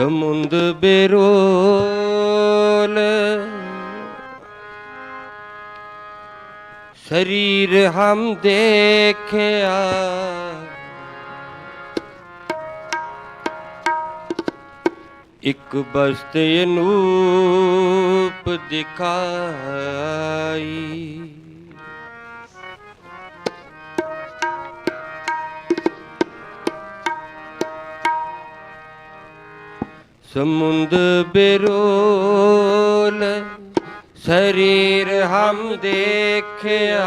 ਸਮੁੰਦ ਬੇਰੋਲ। ਸਰੀਰ ਹਮ ਦੇਖਿਆ। ਇੱਕ ਬਸਤੇ ਨੂਪ ਦਿਖਾਈ। ਸਮੁੰਦ ਬਿਰੋਲ ਸਰੀਰ ਹਮ ਦੇਖਿਆ।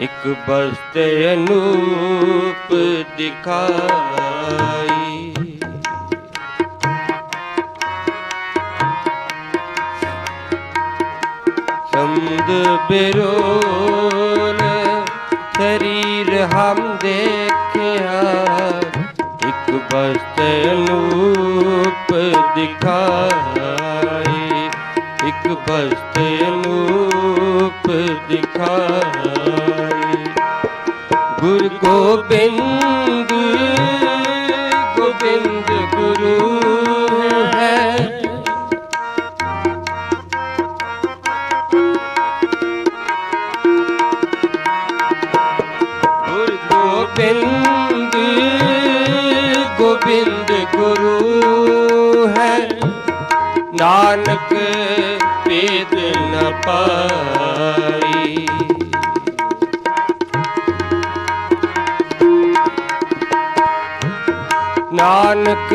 ਇੱਕ ਬਸਤੇ ਅਨੂਪ ਦਿਖਾਈ। ਸਮੁੰਦ ਬਿਰੋਲ ਸਰੀਰ ਹਮ ਦੇਖਿਆ ਬਸਤੇ ਅਨੂਪ ਦਿਖਾਈ। ਇੱਕ ਬਸਤੇ ਅਨੂਪ ਦਿਖਾਈ। ਗੁਰ ਗੋਬਿੰਦ ਪਾਈ। ਨਾਨਕ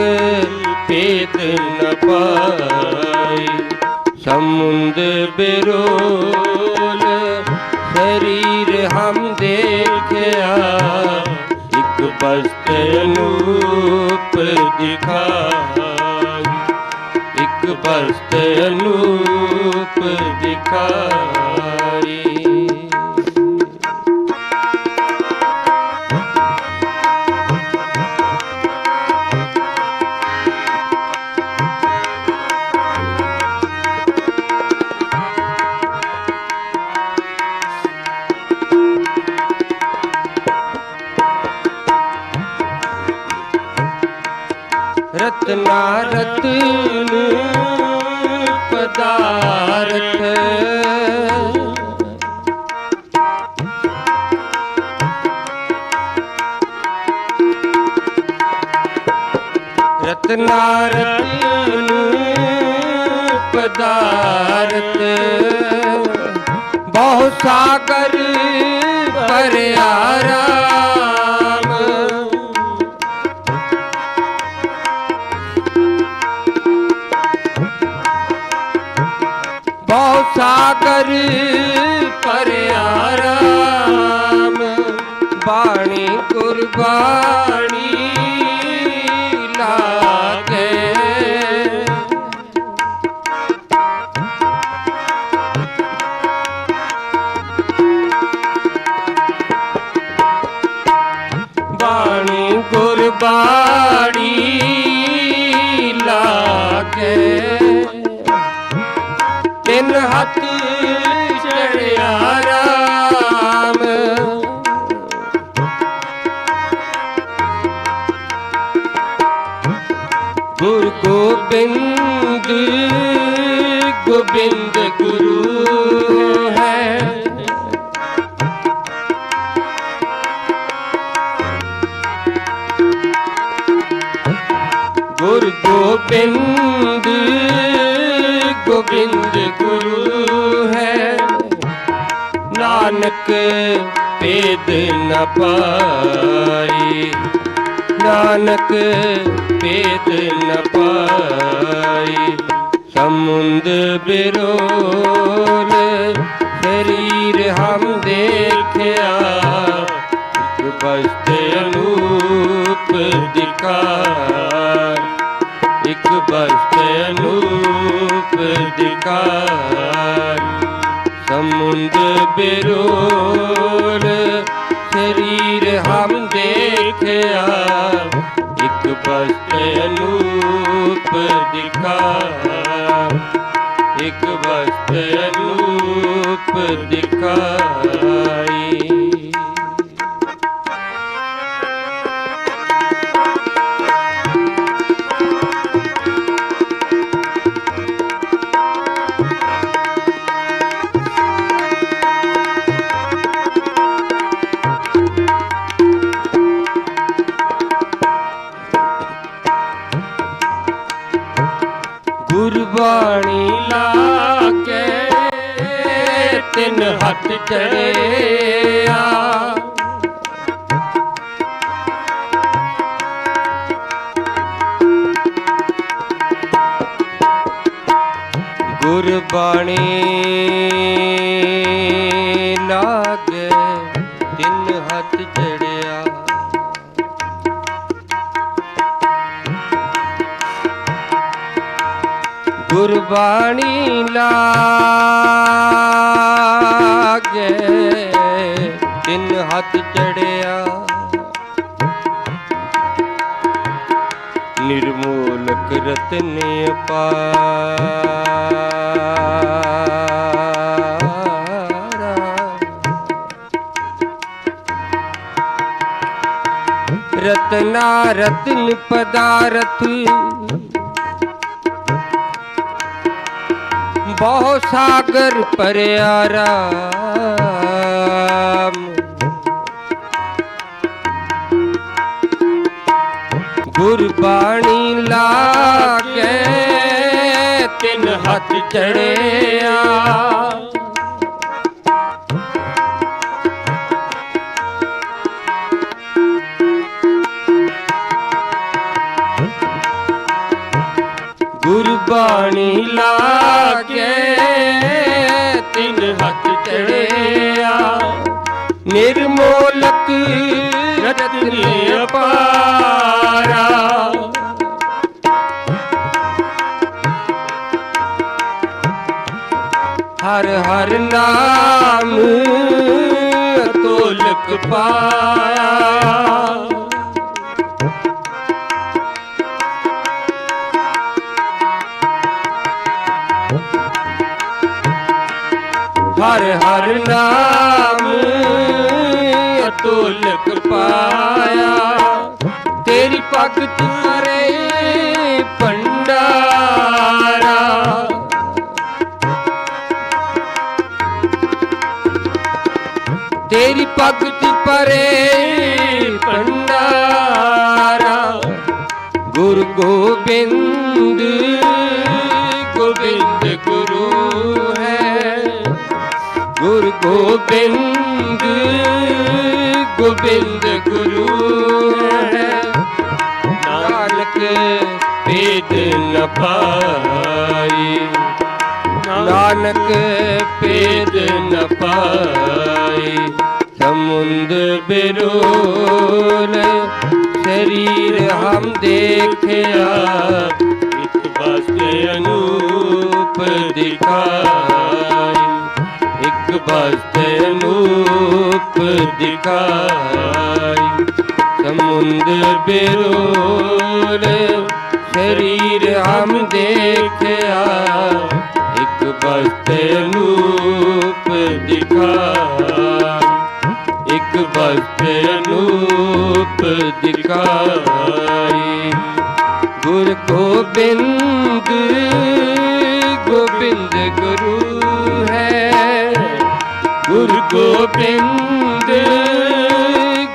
ਭੇਦ ਨ ਪਾਈ ਸਮੁੰਦ ਬਿਰੋਲ ਸਰੀਰ ਹਮ ਦੇਖਿਆ ਇੱਕ ਬਸਤ ਅਨੂਪ ਦਿਖਾ। ਭਗਤ ਅਨੂਪ ਦਿਖਾਈ ਰਤਨਾ ਰਤਨ ਪਦਾਰਥ। ਰਤਨਾ ਰਤਨ ਪਦਾਰਥ। ਬਹੁ ਸਾਗਰ ਭਰਿਆ ਸਾਗਰ ਭਰਿਆ ਰਾਮ ਬਾਣੀ ਕੁਰਬਾਨੀ ਗੋਬਿੰਦ ਗੋਬਿੰਦ ਗੁਰੂ ਹੈ ਗੁਰ ਗੋਬਿੰਦ ਗੋਬਿੰਦ ਗੁਰੂ ਹੈ ਨਾਨਕ ਭੇਦ ਨ ਪਾਈ ਨਾਨਕ ਭੇਦ ਨ ਪਾਈ। ਸਮੁੰਦ ਬਿਰੋਲ, ਸ਼ਰੀਰ ਹਮ ਦੇਖਿਆ। ਇੱਕ ਬਸਤ ਅਨੂਪ ਦਿਖਾਈ। ਇੱਕ ਬਸਤ ਅਨੂਪ ਦਿਖਾਈ। ਸਮੁੰਦ ਬਿਰੋਲ ਸ਼ਰੀਰ ਹਮ ਦੇਖਿਆ। ਇੱਕ ਬਸਤ ਅਨੂਪ ਦਿਖਾ। ਇੱਕ ਬਸਤ ਅਨੂਪ ਦਿਖਾਈ। ਗੁਰਬਾਣੀ ਲਾ ਕੇ ਤਿੰਨ ਹੱਥ ਚੜਿਆ ਗੁਰਬਾਣੀ ਗੁਰਬਾਣੀ ਲਾਗੇ ਤਿੰਨ ਹੱਥ ਚੜਿਆ। ਨਿਰਮੂਲਕ ਰਤਨ ਅਪਾਰਾ। ਰਤਨਾ ਰਤਨ ਪਦਾਰਥ ਬਹੁ ਸਾਗਰ ਭਰਿਆ ਰਾਮ ਗੁਰਬਾਣੀ ਲਾਗੇ ਤਿੰਨ ਹੱਥ ਚੜਿਆ ਲਾਗੇ ਤਿੰਨ ਹੱਥ ਚੜਿਆ। ਨਿਰਮੋਲਕ ਰਤਨ ਅਪਾਰਾ। ਹਰ ਹਰ ਨਾਮ ਤੋਲਕ ਪਾਇਆ। ਹਰ ਹਰ ਨਾਮ ਅਤੁਲਕ ਪਾਇਆ। ਤੇਰੀ ਭਗਤ ਮਰੇ ਭੰਡਾਰਾ। ਤੇਰੀ ਭਗਤ ਪਰੇ ਭੰਡਾਰਾ। ਗੁਰ ਗੋਬਿੰਦ ਹੈ। ਗੁਰ ਗੋਬਿੰਦ ਗੋਬਿੰਦ ਗੁਰੂ ਹੈ। ਨਾਨਕ ਭੇਦ ਨ ਪਾਈ। ਨਾਨਕ ਭੇਦ ਨ ਪਾਈ। ਸਮੁੰਦ ਬਿਰੋਲ ਸਰੀਰ ਹਮ ਦੇਖਿਆ। ਬਸ ਅਨੂਪ ਦਿਖਾਈ। ਇੱਕ ਬਸ ਅਨੂਪ ਦਿਖਾਈ। ਸਮੁੰਦ ਬਿਰੋਲ, ਸਰੀਰ ਹਮ ਦੇਖਿਆ। ਇੱਕ ਬਸਤ ਅਨੂਪ ਦਿਖਾਈ। ਇੱਕ ਬਸਤ ਅਨੂਪ ਦਿਖਾਈ। ਗੁਰ ਗੋਬਿੰਦ ਗੋਬਿੰਦ ਗੁਰੂ ਹੈ। ਗੁਰ ਗੋਬਿੰਦ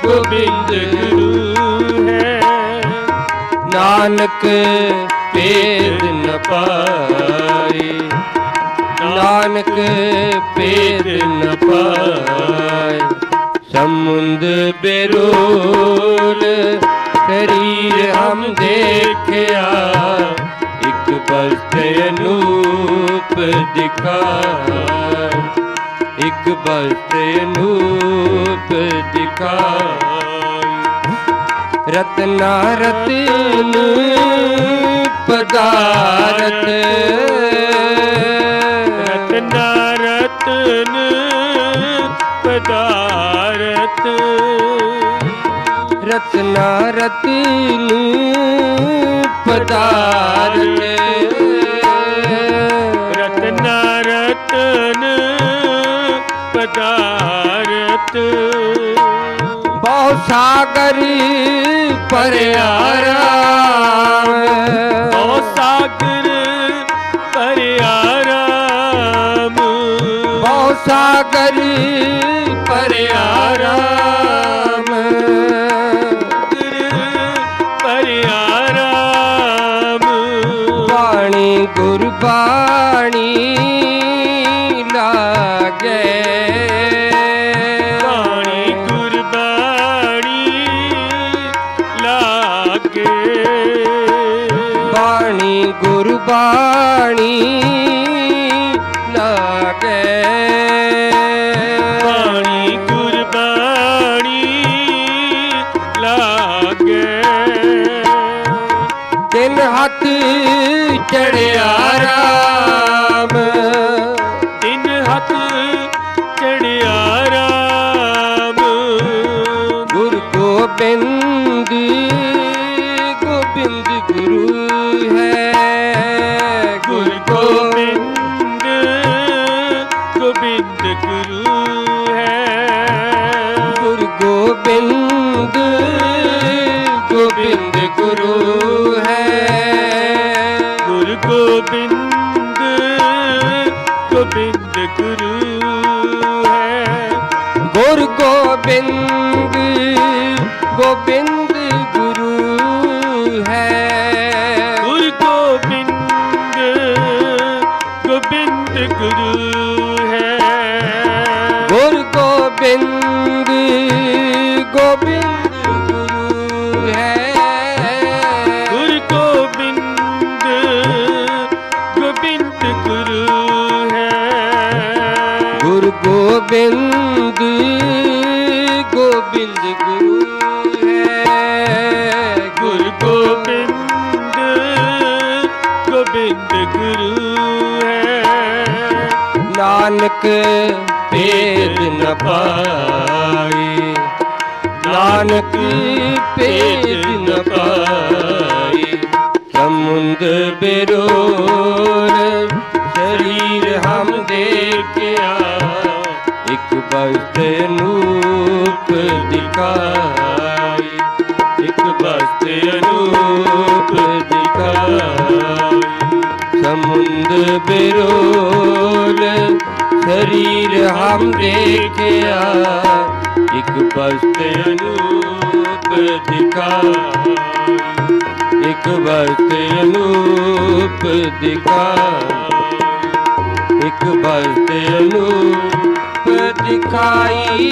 ਗੋਬਿੰਦ ਗੁਰੂ ਹੈ। ਨਾਨਕ ਭੇਦ ਨ ਪਾਈ। ਨਾਨਕ ਭੇਦ ਨ ਪਾਈ। ਸਮੁੰਦ ਬਿਰੋਲ ਸਰੀਰ ਹਮ ਦੇਖਿਆ। ਇੱਕ ਬਸਤੇ ਅਨੂਪ ਦਿਖਾਈ। ਇੱਕ ਬਸਤ ਅਨੂਪ ਦਿਖਾਈ। ਰਤਨਾ ਰਤਨ ਪਦਾਰਥ। ਰਤਨਾ ਰਤਨ ਪਦਾਰਥ। ਰਤਨਾ ਰਤਨ ਪਦਾਰਥ ਰਤਨਾ ਰਤਨ ਪਦਾਰਥ ਬਹੁ ਸਾਗਰ ਰਾਮ ਬਹੁ ਸਾਗਰ ਭਰਿਆ ਲਾਗੇ ਬਾਣੀ ਗੁਰਬਾਣੀ ਲਾਗੇ। ਤਿੰਨ ਹੱਥ ਚੜਿਆ। ਗੁਰ ਗੋਬਿੰਦ ਗੋਬਿੰਦ ਗੁਰੂ ਹੈ। ਗੁਰ ਗੋਬਿੰਦ ਗੋਬਿੰਦ ਗੁਰੂ ਹੈ। ਗੁਰ ਗੋਬਿੰਦ ਗੋਬਿੰਦ ਗੁਰੂ ਹੈ। ਗੁਰ ਗੋਬਿੰਦ ਗੋਬਿੰਦ ਗੁਰੂ ਹੈ। ਗੁਰ ਗੋਬਿੰਦ ਨਾਨਕ ਭੇਦ ਨ ਪਾਈ। ਨਾਨਕ, ਭੇਦ ਨ ਪਾਈ। ਸਮੁੰਦ ਬਿਰੋਰ, ਸਰੀਰ ਹਮ ਦੇਖਿਆ। ਇੱਕ ਬਸਤ ਨੂਪ ਦਿਖਾਈ। ਇੱਕ ਬਸਤ ਅਨੂਪ ਦਿਖਾਈ। ਸਮੁੰਦ ਬਿਰੋਲ शरीर हम देखिया ਇੱਕ वस्त अनूप दिखा ਇੱਕ ਵਸਤ ਅਨੂਪ ਦਿਖਾ ਇੱਕ ਵਸਤ ਅਨੂਪ ਦਿਖਾਈ।